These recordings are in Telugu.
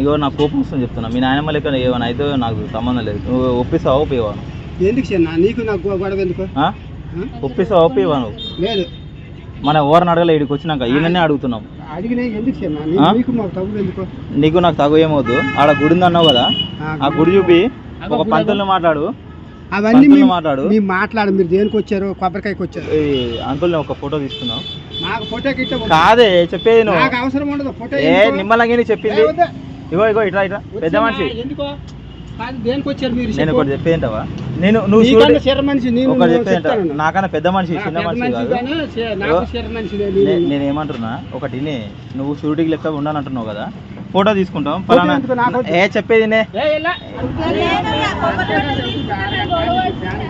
ఇగో నాకు కోపం వస్తుంది చెప్తున్నా. మీ నాయనమ్మ లెక్క ఏమైనా అయితే నాకు సంబంధం లేదు. నువ్వు ఒప్పిస్తావా ఒప్పివా ఎందుకు చిన్న? నీకు నాకు గొ- గొడవ ఎందుకు? ఆ? ఆ? ఒప్పిస్తావా ఒప్పివా నువ్వు? లేదు. మన ఎవరిని అడగలే ఇక్కడికి వచ్చినాక? ఈయననే అడుగుతున్నాం. అడిగినా ఎందుకు చిన్న? ఆ? నీ- నీకు మాకు తగ్గులు ఎందుకు? నీకు నాకు తగు ఏమవుద్దు ఆడ గుడి ఉంది అన్నావు కదా? ఆ, గుడి చూపి. ఒక పంతుల్ని మాట్లాడు. అవన్నీ మాట్లాడు. మీ మాట్లాడు. మీరు దేనికి వచ్చారు? కొబ్బరికాయకి వచ్చారు? అంకుల్ని ఒక ఫోటో తీసుకున్నావు. నాకు ఫోటో. కాదే చెప్పేది నువ్వు. నాకు అవసరం ఉండదు. ఫోటో ఏ ఎందుకు? నిమ్మలంగా నీకు చెప్పింది. ఇగో ఇగో ఇట్లా ఇట్లా. పెద్ద? మనిషి. ఎందుకో? కాదు దేనికి వచ్చారు మీరు నేను చెప్పు. ఒకటి చెప్పేంటవా నేను నువ్వు ఒకటి చెప్పేంట. నాకన్నా పెద్ద మనిషి చిన్న మనిషి కాదు. నేను. నేను ఏమంటున్నా ఒకటి నువ్వు షూటింగ్ లెక్క ఉండాలంటున్నావు కదా? ఫోటో తీసుకుంటాం. వద్దు. ఏ చెప్పేది.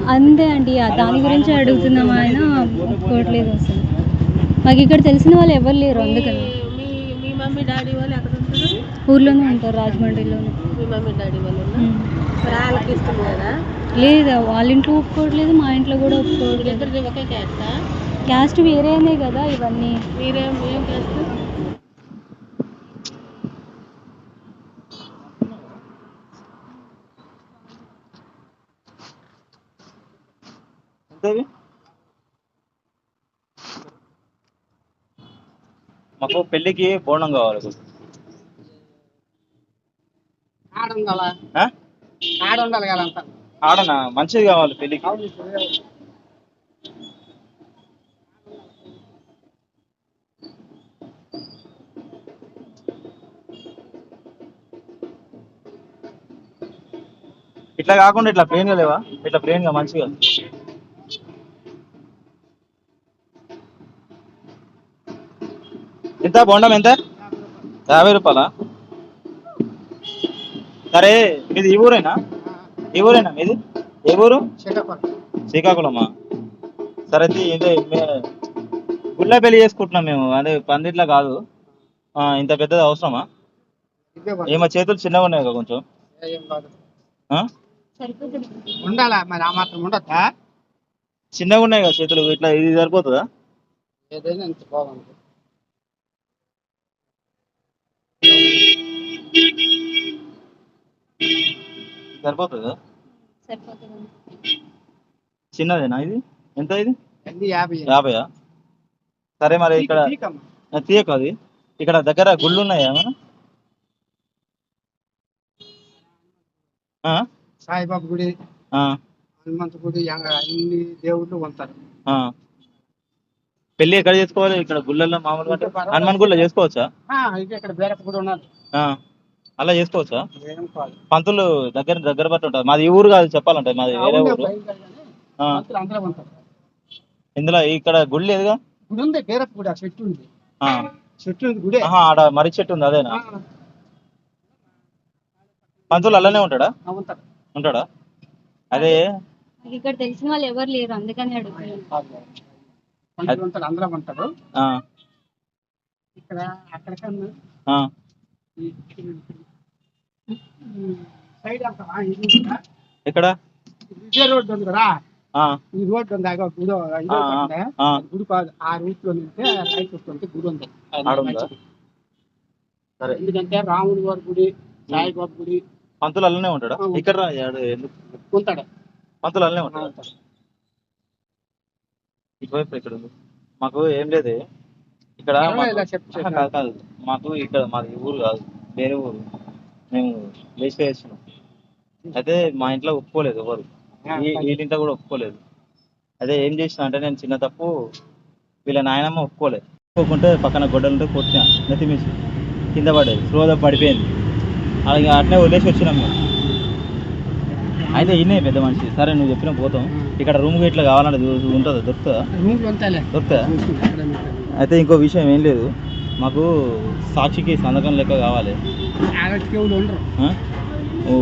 అంతే అండి. ఆ దాని గురించి అడుగుతున్నాం ఆయన? ఒప్పుకోవట్లేదు అసలు. మాకు ఇక్కడ తెలిసిన వాళ్ళు ఎవరు లేరు అందుకని. మీ మీ మమ్మీ డాడీ వాళ్ళు ఊర్లోనే ఉంటారు రాజమండ్రిలోనే. మీ మమ్మీ డాడీ వాళ్ళు ఉన్నారు ఉమ్. మరి వాళ్ళకి ఇష్టం లేదా? లేదా వాళ్ళ ఇంట్లో ఒప్పుకోవట్లేదు మా ఇంట్లో కూడా ఒప్పుకోవట్లేదు. ఇద్దరిది ఒకే క్యాస్టా? క్యాస్ట్ వేరేనే కదా ఇవన్నీ. మీరేం ఏం క్యాస్ట్? ఎంతది? మాకు పెళ్ళికి బోనం కావాలి ఉండాలా ఆ? ఆడ ఉండాలి కదా అంతా. ఆడనా? మంచిది కావాలి పెళ్ళికి. ఇట్లా కాకుండా ఇట్లా ప్లేన్గా లేవా? ఇట్లా ప్లేన్గా మంచిగా. ఎంత? బోండం ఎంత? యాభై రూపాయలా? సరే మీది ఈ ఊరేనా? ఈ ఊరేనా మీది? ఏ ఊరు? శ్రీకాకుళం. శ్రీకాకుళమా? సరే ఇదే గుళ్ళ పెళ్ళి చేసుకుంటున్నాం మేము. అదే పందిట్లా కాదు. ఇంత పెద్దది అవసరమా. ఏమో చేతులు చిన్నగా ఉన్నాయి కదా కొంచెం. ఉండాలా? మరి ఆ మాత్రం ఉండొద్దా? చిన్నగా ఉన్నాయి కదా చేతులు ఇట్లా ఇది సరిపోతుందా ఏదైనా ఇంత బాగుంది సరిపోతుందా? సరిపోతుంది చిన్నదేనా ఇది? ఎంత ఇది? యాభై యాభైయా సరే మరి ఇక్కడ తీయకు అది. ఇక్కడ దగ్గర గుళ్ళు ఉన్నాయా ఏమైనా ఆ? సాయిబాబా గుడి ఆ, హనుమంత గుడి అన్ని దేవుళ్ళు ఉంటారు ఆ. పెళ్ళి ఎక్కడ చేసుకోవాలి? ఇక్కడ గుళ్ళల్లో మామూలుగా హనుమాన్ గుళ్ళో చేసుకోవచ్చా? ఇక్కడ బేరప్ప గుడి ఉన్నది. ఆ. అలా చేసుకోవచ్చా? పంతులు దగ్గర దగ్గర బట్టి ఉంటుంది మాది ఈ ఊరు కాదు చెప్పాలంటే మాది వేరే ఊరు. ఉంటారు ఇందులో ఇక్కడ గుడి లేదుగా? గుడి ఉంది గుడి చెట్టు ఉంది. ఆ. చెట్టు ఉంది గుడే. ఆడ మర్రి చెట్టు ఉంది అదేనా? పంతులు అలానే ఉంటాడా? ఉంటారు ఉంటాడా. అదే. ఇక్కడ తెలిసిన వాళ్ళు ఎవరు లేరు అందుకని అడుగుతున్నాను ఉంటారు అందరూ ఉంటారు. ఆ, ఇక్కడ అక్కడ కన్నా ఆ, ఈ- ఈ సైడ్ ఇది ఎక్కడ? ఇదే రోడ్డు ఉంది కదా ఈ రోడ్డు ఉంది గుడి. గుడి కాదు ఆ రూట్లో నింటే రైట్ వస్తుంటే గుడి ఉంది? సరే ఎందుకంటే రాముడి వారి గుడి సాయిబాబా గుడి. పంతులు అలానే ఉంటాడా. ఇక్కడ ఉంటాడు. పంతులు అలానే ఉంటాడా? ఇటువైపు ఇక్కడ మాకు ఏం లేదు. ఇక్కడ కాదు. మాకు ఇక్కడ మాది ఊరు కాదు వేరే ఊరు. మేము లేచి వేస్తున్నాం అయితే మా ఇంట్లో ఒప్పుకోలేదు ఎవరు. వీళ్ళింట్లో కూడా ఒప్పుకోలేదు. అదే ఏం చేసిన అంటే నేను చిన్న తప్పు వీళ్ళ నాయనమ్మ ఒప్పుకోలేదు. ఒప్పుకోకుంటే పక్కన గొడ్డలు ఉంటే కొట్టిన నెత్తిమీసి కింద పడేది స్లోగా పడిపోయింది. అలాగే అట్నే వదిలేసి వచ్చినాం మేము. అయితే ఇన్నే పెద్ద మనిషి. సరే నువ్వు చెప్పిన పోతాం. ఇక్కడ రూమ్ ఇట్లా కావాలంటే ఉంటుందా? దొరుకుతుందా? ఉంటాను. అయితే ఇంకో విషయం ఏం లేదు. మాకు సాక్షికి సంతకం లెక్క కావాలి. ఉండరు?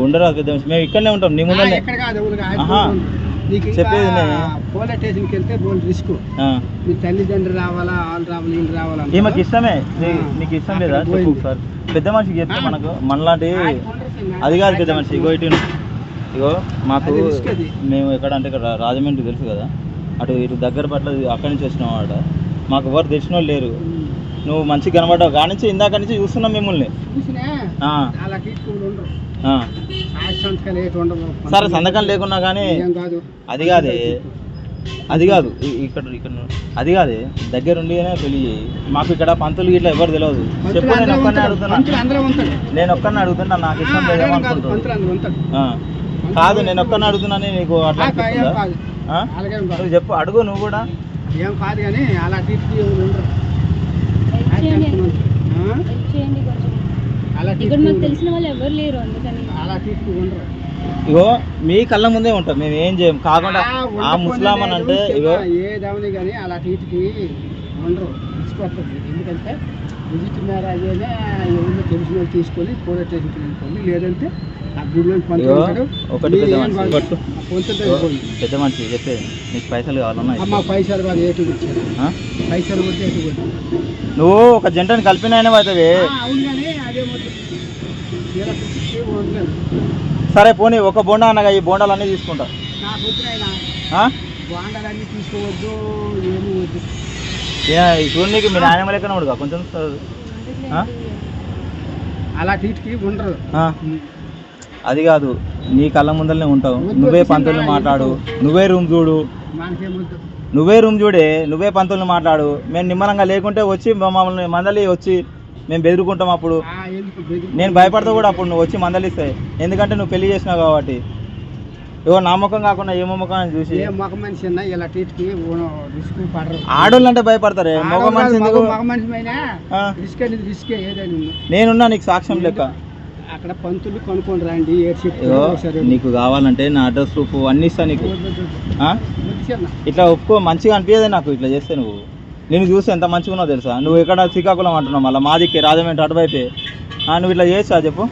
ఉండరా మేము ఇక్కడనే ఉంటాం నీ ఇంకా చెప్పేది. పోలీస్ స్టేషన్కి వెళ్తే రిస్క్. మీ తల్లిదండ్రులు రావాలా వాళ్ళు రావాలి వీళ్ళు రావాలా. ఈమెకి ఇష్టమే. నీకు ఇష్టం లేదా? చెప్పు. ఒకసారి. పెద్ద మనిషికి చెప్తే. మనకు మనలాంటి కాదు పెద్ద మనిషి. ఇగో ఇటు ఇగో మాకు. మేము ఎక్కడ అంటే ఇక్కడ రాజమండ్రి తెలుసు కదా? అటు ఇటు దగ్గర పట్ల అక్కడి నుంచి వచ్చినాం ఆడ మాకు ఎవరు తెలిసిన వాళ్ళు లేరు. నువ్వు మంచిగా కనబడ్డావు. కాడి నుంచి? ఇందాక నుంచి చూస్తున్నాం మిమ్మల్ని. సరే సంతకం లేకున్నా కానీ అది కాదే. అది కాదు. ఇక్కడ ఇక్కడ అది కాదే. దగ్గరుండినే పెళ్ళి చేయి. మాకు ఇక్కడ పంతులు ఇట్లా ఎవరు తెలియదు చెప్పు నేను ఒక్కనే అడుగుతున్నా. నేను ఒక్కనే అడుగుతున్నా నాకు ఇష్టం అదేం కాదు నేను ఒక్కనే అడుగుతున్నాను నీకు అట్లా చెప్పు అడుగు నువ్వు కూడా. ఏం కాదు కానీ అలా తీసుకు ఉండరు హెల్ప్ చేయండి ఆ? హెల్ప్ చేయండి కొంచెం అలా ఇక్కడ మాకు తీసుకు తెలిసిన వాళ్ళు ఎవరు లేరు అందుకని అలా తీసుకు ఉండరు ఇగో మీ కళ్ళ ముందే ఉంటాం మేము ఏం చేయం? కాకుండా ఆ, ముస్లాం అని అంటే ఇగో ఏదవని కానీ అలా తీటికి ఉండరు ఇచ్చిపోతుంది ఎందుకంటే విజిట్ మ్యారేజ్ అయినా ఎవరినో తెలిసిన వాళ్ళు తీసుకొని పోలీస్ స్టేషన్కి వెళ్ళిపోండి లేదంటే ఒకటి పెద్ద మనిషి. పెద్ద మనిషి చెప్పేది నీకు పైసలు కావాలన్నా. పైసలు నువ్వు ఒక జంటని కలిపినైనా అవుతుంది. సరే పోనీ ఒక బోండా అనగా ఈ తీసుకుంటా. నాకు? బాండాలన్నీ ఏ, చూడనీకి మీ నాయనమ్మ లెక్కన ఉడుగా కొంచెం? అలా తీటికి ఉండరు. అది కాదు నీ కళ్ళ ముందరనే ఉంటావు. నువ్వే పంతులు మాట్లాడు. నువ్వే రూమ్ చూడు. నువ్వే రూమ్ చూడే నువ్వే పంతులు మాట్లాడు. మేము నిమ్మలంగా లేకుంటే వచ్చి మమ్మల్ని మందలి వచ్చి మేము బెదురుకుంటాం అప్పుడు. నేను భయపడతా కూడా అప్పుడు నువ్వు వచ్చి మందలిస్తాయి ఎందుకంటే నువ్వు పెళ్ళి చేసినావు కాబట్టి. ఇవో నా ముఖం కాకుండా ఏ ముఖం అని చూసి. ఏ మగ మనిషి అన్నా ఇలా తీటికి రిస్క్ పడరు. ఆడోళ్ళు అంటే భయపడతారే? మగ మనిషి ఎందుకు? మగ మనిషి అయినా ఆ, రిస్క్ అనేది రిస్క్ ఏదైనా ఉంది. నేనున్నా నీకు సాక్ష్యం లెక్క. అక్కడ పంతులు కొనుక్కొని రండి నీకు కావాలంటే నా అడ్రస్ ప్రూఫ్ అన్ని ఇస్తా నీకు. ఇట్లా ఒప్పుకో మంచిగా అనిపించదు నాకు ఇట్లా చేస్తే నువ్వు. నేను చూస్తే ఎంత మంచిగా ఉన్నావు తెలుసా? నువ్వు ఎక్కడ శ్రీకాకుళం అంటున్నావు మళ్ళీ? మాదిక్కి రాజమండ్రి అటువైపే. నువ్వు ఇట్లా చేస్తా చెప్పు.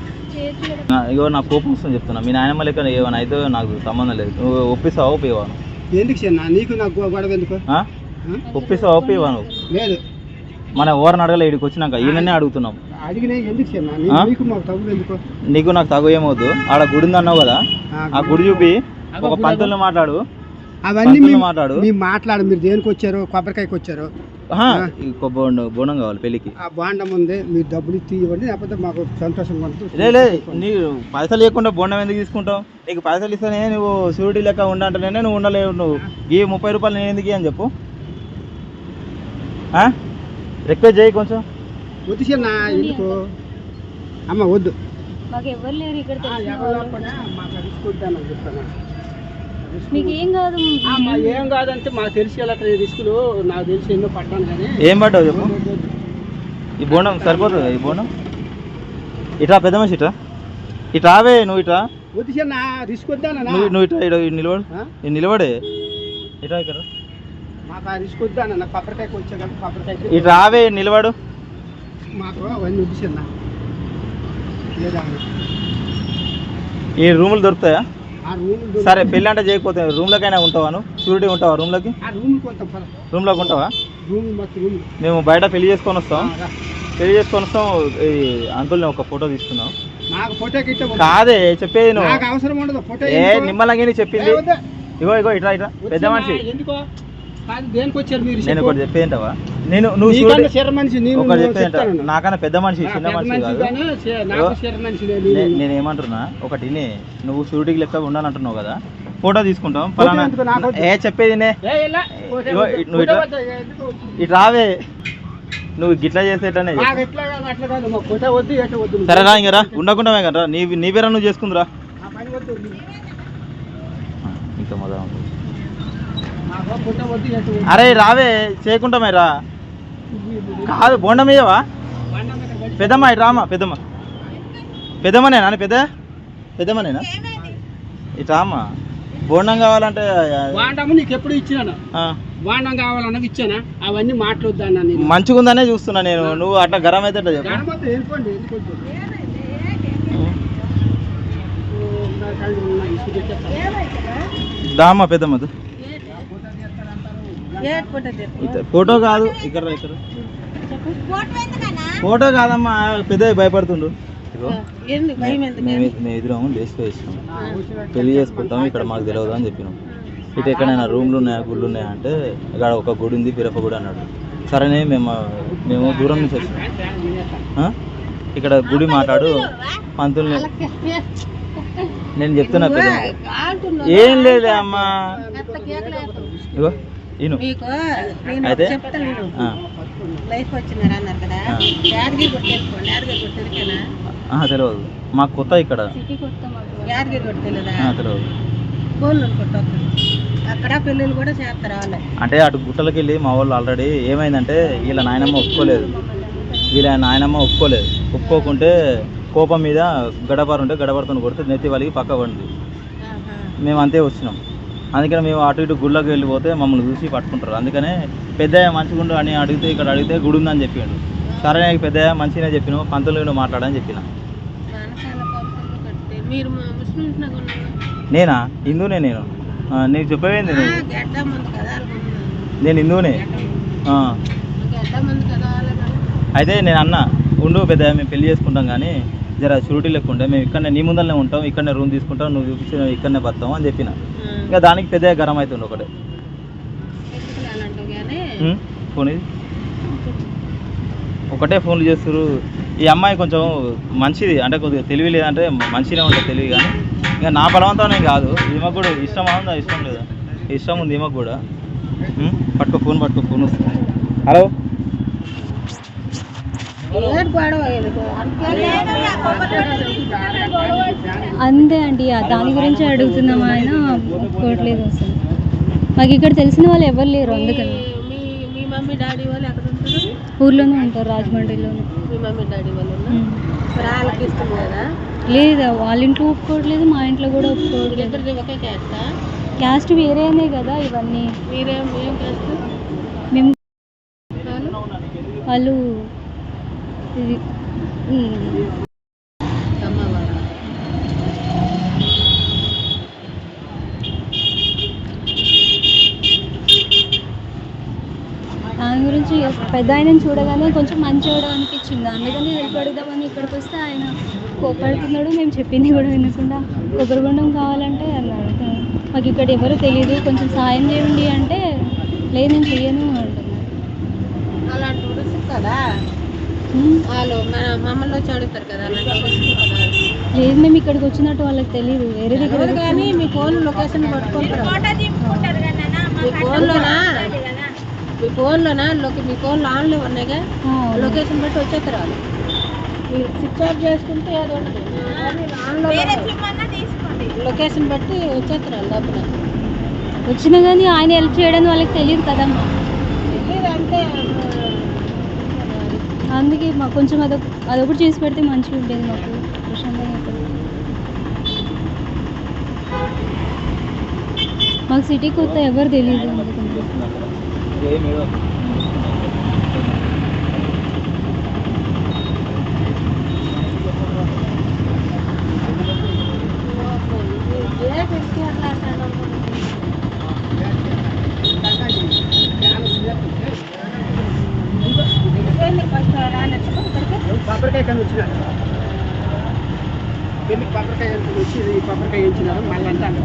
నా- ఇగో నాకు కోపం వస్తుంది చెప్తున్నా. మీ నాయనమ్మ లెక్క ఏమైనా అయితే నాకు సంబంధం లేదు. నువ్వు ఒప్పిస్తావా ఒప్పివా ఎందుకు నీకు నాకు గొడవ ఎందుకు? ఆ? ఆ? ఒప్పిస్తావా ఒప్పివా నువ్వు? లేదు. మన ఎవరిని అడగలే ఇక్కడికి వచ్చినాక. ఈయననే అడుగుతున్నాం? నీకు నీకు తగు ఏమవుద్దు ఆడ గుడి ఉంది అన్నావు కదా? ఆ గుడి చూపి ఒక పంతుల్ని మాట్లాడు. అవన్నీ మాట్లాడు. మీ మాట్లాడు. మీరు దేనికి వచ్చారు? కొబ్బరికాయకి వచ్చారు. కొబ్బరి బోనం కావాలి పెళ్ళికి. ఆ బాండం ఉంది. మీరు డబ్బులు ఇచ్చి ఇవ్వండి. లేకపోతే మాకు సంతోషంగా ఉంటుంది. లే నీ పైసలు లేకుండా బోండం ఎందుకు తీసుకుంటావు? నీకు పైసలు ఇస్తేనే నువ్వు సూరిటీ లెక్క ఉండంటేనే నువ్వు ఉండలేవు. నువ్వు ఈ ముప్పై రూపాయలు నేను ఎందుకు అని చెప్పు? రిక్వెస్ట్ చేయి కొంచెం. వద్దు చిన్న ఎందుకు? అమ్మ వద్దు. మాకు ఎవరు లేరు ఇక్కడ మాకు ఏం కాదు అమ్మ ఏం కాదంటే మాకు తెలిసి రిస్కులు నాకు తెలిసి ఎన్నో పడ్డాను కానీ. ఏం పడ్డావు చెప్పు. ఈ బోండం సరిపోతుంది? ఈ బోండం ఇట్రా పెద్ద మనిషి ఇట్రా? ఇట్రా రావే నువ్వు చిన్న రిస్క్ నువ్వు నువ్వు ఇట్రా ఇటు నిలబడు. నిలబడే. ఇట్రా ఇక్కడ. మాకు ఆ రిస్క్ వద్దానన్న ఇటు రావే నిలబడు. మాకు అవన్నీ వద్దు చిన్న లేదా? ఈ రూములు దొరుకుతాయా? సరే పెళ్ళి అంటే చేయకపోతే రూమ్లకైనా ఉంటావా నువ్వు? షూరిటీ ఉంటావా రూమ్లోకి? రూమ్లోకి ఉంటావా? మేము బయట పెళ్ళి చేసుకొని వస్తాం. పెళ్ళి చేసుకొని వస్తాం. ఈ అంకుల్ని ఒక ఫోటో వద్దు. కాదే చెప్పేది నువ్వు. ఏ ఎందుకు? నిమ్మలంగా ఏ, చెప్పింది. ఇగో ఇగో ఇట్లా ఇట్లా పెద్ద మనిషి. దేనికి వచ్చారు మీరు? నేను. ఒకటి చెప్పేంటవా నేను నువ్వు మనిషి ఒకటి చెప్పేంట. నాకన్నా పెద్ద మనిషి చిన్న మనిషి కాదు. నేను. నేను ఏమంటున్నా? ఒకటి నువ్వు షూరిటీకి లెక్క ఉండాలంటున్నావు కదా? ఫోటో తీసుకుంటాం. వద్దు. ఏ చెప్పేది. నువ్వు ఇట్లా-? ఇటు రావే. నువ్వు గిట్లా చేసేటనే చెప్పు. నాకు ఎట్లా కాదు, అట్లా కాదు. మా ఫోటో వద్దు ఎట్లా వద్దు. సరే రా. ఇంక ఉండకుండా కదా నీ నీ పేర నువ్వు చేసుకుందిరా. ఇంకా మొదలు నాకు ఫోటో వద్దు ఎట్లా వద్దు అరే రావే చేయకుంటామే రా. కాదు బోండమయ్యవా బండం పడి- పెద్దమ్మ ఇటు రామా పెద్దమ్మ. పెద్దమ్మనేనా అని పెద్ద? పెద్దమ్మనేనా? ఇటు రామా బోండం కావాలంటే బాండము నీకు ఎప్పుడు ఇచ్చినాను? ఆ, బాండం కావాలన్నా ఇచ్చానా? అవన్నీ మాట్లాడొద్దాను నేను. మంచిగుందనే చూస్తున్నా నేను. నువ్వు అట్లా గరం అయితే దామా పెద్దమ్మది. ఫోటో కాదు. ఇక్కడ ఇక్కడ. ఫోటో కాదమ్మా పెద్ద భయపడుతుండు. మేము ఎదురాము పెళ్ళి చేసుకుంటాం ఇక్కడ మాకు తెలియదు అని చెప్పినాం. ఇటు ఎక్కడైనా రూమ్లు ఉన్నాయా గుళ్ళు ఉన్నాయా అంటే ఇక్కడ ఒక గుడి ఉంది పిరప గుడి అన్నాడు. సరేనే మేము మేము దూరం నుంచి వచ్చినాం? ఇక్కడ గుడి మాట్లాడు పంతుల్ని నేను చెప్తున్నా పెద్ద ఏం లేదే అమ్మా. ఇగో నేను అయితే? తెలియదు మాకు కొత్త ఇక్కడ. తెలియదు అంటే అటు గుట్టలకి వెళ్ళి మా వాళ్ళు ఆల్రెడీ ఏమైందంటే వీళ్ళ నాయనమ్మ ఒప్పుకోలేదు. వీళ్ళ నాయనమ్మ ఒప్పుకోలేదు. ఒప్పుకోకుంటే కోపం మీద గడపర ఉంటే గడపరతో కొడితే నెత్తి వాళ్ళకి పక్క పడింది. మేము అంతే వచ్చినాం. అందుకని మేము అటు ఇటు గుళ్ళకి వెళ్ళిపోతే మమ్మల్ని చూసి పట్టుకుంటారు. అందుకనే పెద్దయ్య మంచిగుండు అని అడిగితే ఇక్కడ అడిగితే గుడి ఉందని చెప్పిండు. సరే పెద్దయ్య మంచిగానే చెప్పినావు పంతులు మాట్లాడని చెప్పిన. నేనా? హిందూనే నేను. నీకు చెప్పేది నేను హిందూనే. అయితే నేను అన్న ఉండు పెద్ద మేము పెళ్ళి చేసుకుంటాం కానీ జర షూరిటీ ఉంటే మేము ఇక్కడనే నీ ముందరనే ఉంటాం ఇక్కడనే రూమ్ తీసుకుంటాం నువ్వు చూపించిన ఇక్కడనే బతాం అని చెప్పిన. ఇంకా దానికి పెద్ద గరం అవుతుంది ఒకటే? ఫోన్ ఇది ఒకటే ఫోన్లు చేస్తారు ఈ అమ్మాయి కొంచెం మంచిది అంటే కొద్దిగా తెలివి లేదంటే మంచిగా ఉంటుంది తెలివి కానీ ఇంకా నా బలవంతం కాదు ఈమెకు కూడా ఇష్టం ఉందా ఇష్టం లేదా ఇష్టం ఉంది ఈమెకు కూడా? పట్టుకో ఫోన్ పట్టుకో ఫోన్ వస్తుంది హలో. అంతే అండి దాని గురించి అడుగుతున్నాం ఆయన ఒప్పుకోవట్లేదు అసలు. మాకు ఇక్కడ తెలిసిన వాళ్ళు ఎవరు లేరు అందుకని. మమ్మీ డాడీ వాళ్ళు ఎక్కడ ఉంటారు? ఊర్లోనే ఉంటారు రాజమండ్రిలోనే. మీ మమ్మీ డాడీ వాళ్ళు. మరి వాళ్ళకి లేదా? లేదా వాళ్ళ ఇంట్లో ఒప్పుకోవట్లేదు మా ఇంట్లో కూడా ఒప్పుకోవట్లేదు. ఒకే క్యాస్టా క్యాస్ట్ వేరేనే కదా ఇవన్నీ. మేము వాళ్ళు వాళ్ళు ఇది ఈ అమ్మ వాళ్ళ దాని గురించి పెద్ద ఆయనని చూడగానే కొంచెం మంచివాడు అనిపించింది. అందుకని హెల్ప్ అడుగుదామని ఇక్కడికి వస్తే ఆయన కోపడుతున్నాడు మేము చెప్పింది కూడా వినకుండా కొబ్బరిగుండం కావాలంటే అన్నాడు మాకు ఇక్కడ ఎవరు తెలియదు కొంచెం సాయం చేయండి అంటే లేదు నేను చెయ్యను అంటున్నాడు. అలాంటి కదా? వాళ్ళు మన మమ్మల్ని వచ్చి అడుగుతారు కదా లేదు మేము ఇక్కడికి వచ్చినట్టు వాళ్ళకి తెలియదు వేరే దగ్గర కానీ మీ ఫోన్ లొకేషన్ పట్టుకుంటారు మీ ఫోన్లోనా? మీ ఫోన్లోనా? లొకే మీ ఫోన్లో ఆన్లో ఉన్నాయిగా. లొకేషన్ బట్టి వచ్చేస్తారు వాళ్ళు మీరు స్విచ్ ఆఫ్ చేసుకుంటే ఉండదు. ఆన్లో లొకేషన్ బట్టి వచ్చేస్తారు వాళ్ళు డబ్బులు వచ్చినా కానీ ఆయన హెల్ప్ చేయడానికి వాళ్ళకి తెలియదు కదమ్మా. తెలియదు అంటే అందుకే మాకు కొంచెం అదొక అదొకటి చేసి పెడితే మంచిగా ఉండేది మాకు. ప్రశాంతంగా మాకు సిటీ కొత్త ఎవరు తెలియదు అందుకని కొబ్బరికాయ కానీ వచ్చినారు పెళ్ళికి కొబ్బరికాయ అనుకుని వచ్చి ఈ కొబ్బరికాయ ఇచ్చినారు మళ్ళీ అంటే అంత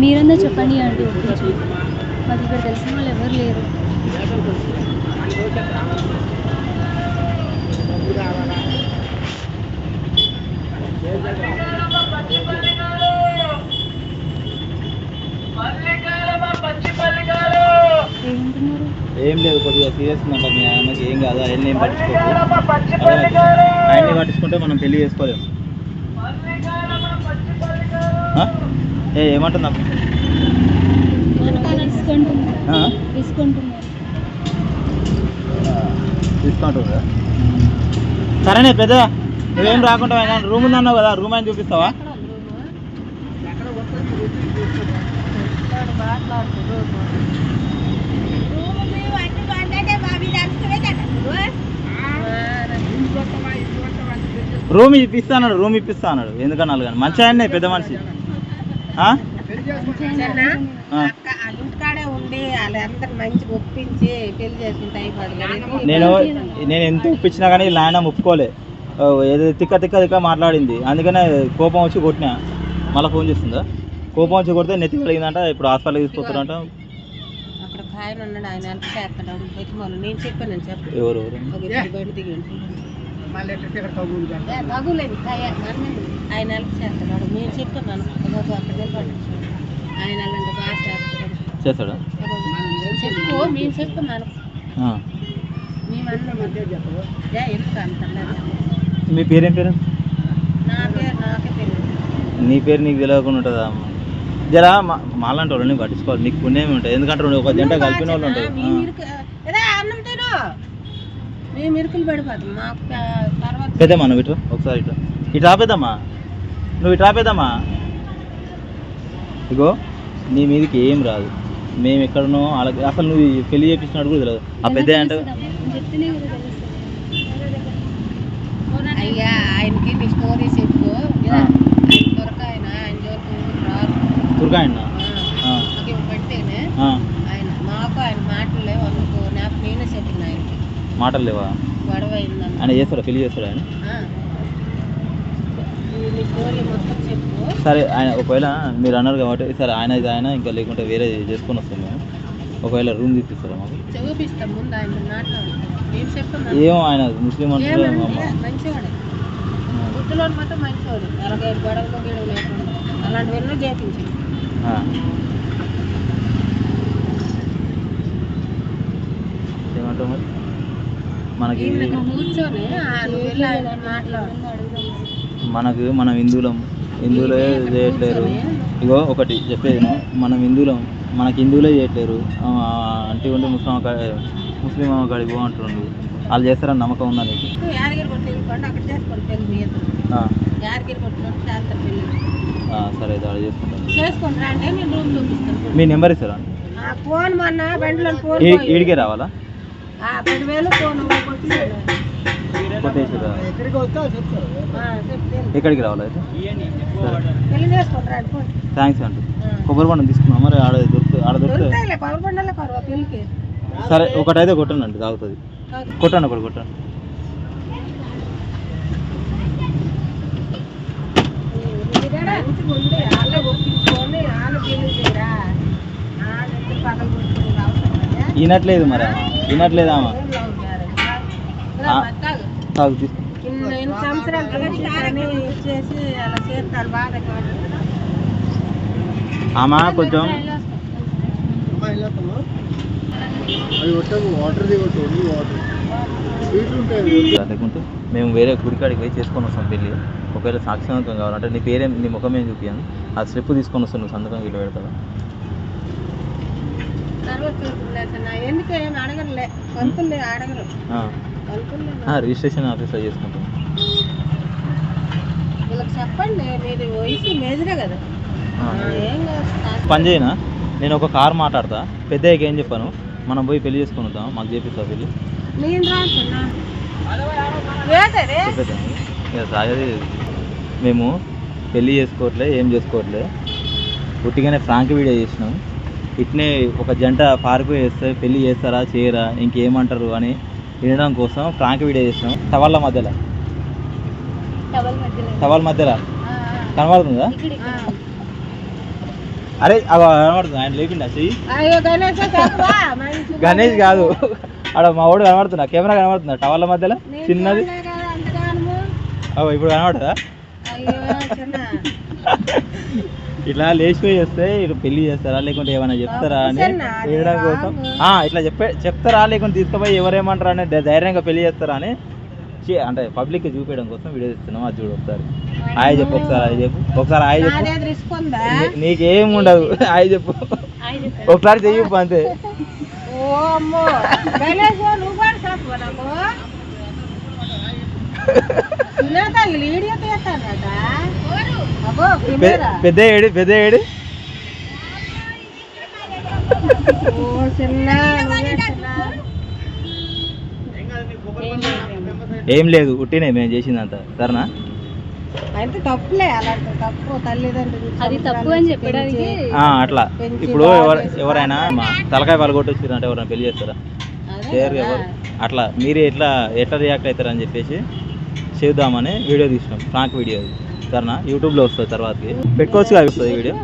మీరన్నా చెప్పండి అండి మాకు ఇక్కడ తెలిసిన వాళ్ళు ఎవరు లేరు. ఏమంటున్నారు ఏం లేదు కొద్దిగా సీరియస్ ఉందంట మీ ఆయనకి ఏం కాదు ఆయన్ని ఏం పట్టించుకోకు. ఆయన్ని పట్టించుకుంటే మనం పెళ్ళి చేసుకోలేము? ఏ ఏమంటున్నా తీసుకుంటున్నారు? తీసుకుంటుందా సరేనే పెద్ద నువ్వేం రాకుండా రూమ్ ఉందన్నావు కదా రూమ్ అని చూపిస్తావా? రూమ్ ఇప్పిస్తా అన్నాడు రూమ్ ఇప్పిస్తా అన్నాడు. ఎందుకన్నా కానీ మంచి ఆయన్నే పెద్ద మనిషి. నేను నేను ఎంత ఒప్పించినా కానీ నాయన ఒప్పుకోలే. ఏదో తిక్క తిక్క తిక్క మాట్లాడింది. అందుకనే కోపం వచ్చి కొట్టినా. మళ్ళీ ఫోన్ చేస్తుందా? కోపం వచ్చి కొడితే నెత్తి కలిగిందంట ఇప్పుడు హాస్పిటల్కి తీసుకొస్తారంట అక్కడ ఒక ఆయన ఉన్నాడు ఆయన హెల్ప్ చేస్తాడు. బతిమాలు నేను చెప్పాను నేను చెప్పను. ఎవరు ఎవరు? ఒక ఇద్దరు దిగండి తగులేదు? ఆయన హెల్ప్ చేస్తున్నాడు నేను చెప్పాను అక్కడ అక్కడ నిలబడి ఆయన అలాంటి బాగా చేస్తాడు. చేస్తాడా? చెప్పు? మేము చెప్పమను ఆ. మేము అన్నాం అంతే చెప్పు. ఏ, ఎందుకు అంటున్నారు మీ పేరేం పేరు? నా పేరు నాకే తెలియదు. నీ పేరు నీకు తెలియకుండా ఉంటుందా? అమ్మ జరా మా- మాలాంటి వాళ్ళని పట్టించుకోవాలి. నీకు పుణ్యం ఉంటుంది. ఎందుకంటే రెండు ఒక జంట కలిపిన వాళ్ళు ఉంటారు. పెద్దమ్మా నువ్వు ఇటు ఒకసారి ఇటు ఇటు ఆపేదమ్మా నువ్వు ఇటు ఆపేదమ్మా ఇగో నీ మీదకి ఏం రాదు. మేము ఎక్కడనో వాళ్ళకి అసలు నువ్వు పెళ్ళి చేపించినట్టు కూడా తెలియదు. ఆ పెద్ద అంటే అయ్యా ఆయనకి స్టోరీ చెప్పు ఆ. ఆయన దొరక ఆయన ఆయన జోలికి ఊరికి పడితేనే ఆయన మాకు ఆయన మాటలు లేవు అందుకు నాకు నేనే చెప్పిన ఆయనకి. మాటలు లేవా? గొడవ ఆయన చేస్తాడా? పెళ్ళి చేస్తాడా ఆయన? నీ మొత్తం చెప్పు. సరే ఆయన ఒకవేళ మీరు అన్నారు కాబట్టి సరే ఆయన ఇది ఆయన ఇంకా లేకుంటే వేరే చేసుకొని వస్తాం మేము. ఒకవేళ రూమ్ తీపిస్తారా మాకు? చూపిస్తాం ముందు ఆయన మాట్లాడతాం మేము చెప్పాం ఏమో ఆయన ముస్లిం మంచివాడే. మాత్రం మంచివాడు. అలాగే గొడవలు లేకుండా. అలాంటివన్నీ చేపించింది మనకి మనకు మనం హిందువులం. హిందువులే చేయట్లేరు. ఇగో ఒకటి చెప్పేది. మనం హిందువులం. మనకి హిందువులే చేయట్లేరు. అంటే ఉంటే ముస్లిం ముస్లిం కాడికి పో అంటుండు వాళ్ళు చేస్తారని నమ్మకం ఉందా నీకు? సరే అయితే ఆడ చేసుకుంటాను. మీ నెంబర్ ఇస్తారా? ఫోన్ మొన్న బండిలో ఫోన్ ఈడికే రావాలా? ఎక్కడికి రావాలా అయితే? థ్యాంక్స్ అండి. కొబ్బరి బండం తీసుకున్నాం మరి? ఆడ దొరుకుతుంది ఆడ దొరికితే. దొరుకుతాయిలే పవర్ బండలే పర్వా పెళ్ళికి సరే ఒకటైతే కొట్టండి తాగుతుంది. కొట్టండి ఒకటి కొట్టండి వినట్లేదు మరి వినట్లేదు ఆమె తాగు. తీసుకో అలా చేస్తారు ఆమె కొంచెం అవి కొట్టకు వాటర్ కొట్టు ఓన్లీ వాటర్ స్వీట్లు ఉంటాయి లేకుంటే మేము వేరే గుడికాడికి పోయి చేసుకొని వస్తాం పెళ్ళి. ఒకవేళ సాక్షికంగా కావాలంటే నీ పేరేం నీ ముఖం ఏం చూపించాను ఆ స్లిప్ తీసుకొని వస్తాను నువ్వు సంతకం ఇట్లా పెడతావా? రిజిస్ట్రేషన్ ఆఫీస్లో చేసుకుంటాం. చెప్పండి వయసు మేజరే కాదు. పని చేయనా? నేను ఒక కార్ మాట్లాడతా. పెద్దయ్యకి ఏం చెప్పాను? మనం పోయి పెళ్ళి చేసుకుని వద్దాం మాకు చేపిస్తా పెళ్ళి సాగది మేము పెళ్ళి చేసుకోవట్లే ఏం చేసుకోవట్లే. పుట్టిగానే ఫ్రాంక్ వీడియో చేసినాం. ఇట్నే ఒక జంట పార్కు చేస్తే పెళ్ళి చేస్తారా చేయరా ఇంకేమంటారు అని వినడం కోసం ఫ్రాంక్ వీడియో చేసినాం. టవాళ్ళ మధ్యలో. టవల్ మధ్యలో. కనబడుతుందా. అరే అవి కనబడుతుంది? ఆయన లేకుండా చెయ్యి. గణేష్ కాదు ఆడ మా వాడు కనబడుతున్నా కెమెరా కనబడుతుందా? టవాళ్ళ మధ్యలో? నేను చిన్నది. అగో ఇప్పుడు చిన్న. ఇట్లా లేచిపోయి చేస్తే ఇటు పెళ్ళి చేస్తారా? లేకుంటే ఏమైనా చెప్తారా అని వేయడం కోసం? ఇట్లా చెప్పే చెప్తారా? లేకుంటే తీసుకుపోయి ఎవరేమంటారా? అని ధైర్యంగా పెళ్ళి చేస్తారా అని చే- అంటే పబ్లిక్కి చూపించడం కోసం వీడియో ఇస్తున్నాం అది చూడు ఒకసారి. హాయ్ చెప్పు ఒకసారి హాయ్ చెప్పు. ఒకసారి హాయ్ చెప్పు. నీకేం ఉండదు. హాయ్ చెప్పు. ఆయన. ఒకసారి చెయ్యి అంతే. పెద్ద ఏడి పెద్ద ఏడి? ఓ చిన్న నువ్వే చిన్న. ఏం లేదు ఉట్టినే మేము చేసిందంత. సరేనా? అయితే తప్పులే అలాంటి తప్పు తల్లిదండ్రులు అది తప్పు అని చెప్పడానికి ఆ, అట్లా. ఇప్పుడు ఎవరు ఎవరైనా మా తలకాయ వాళ్ళు కొట్టొచ్చారు అంటే ఎవరైనా పెళ్ళి చేస్తారా? చేయరు ఎవరు? అట్లా. మీరు ఎట్లా ఎట్లా రియాక్ట్ అవుతారు అని చెప్పేసి చేద్దామని వీడియో తీసినాం. ఫ్రాంక్ వీడియో సరేనా? యూట్యూబ్లో వస్తుంది తర్వాతకి. పెట్టుకోవచ్చు కదా వస్తుంది వీడియో?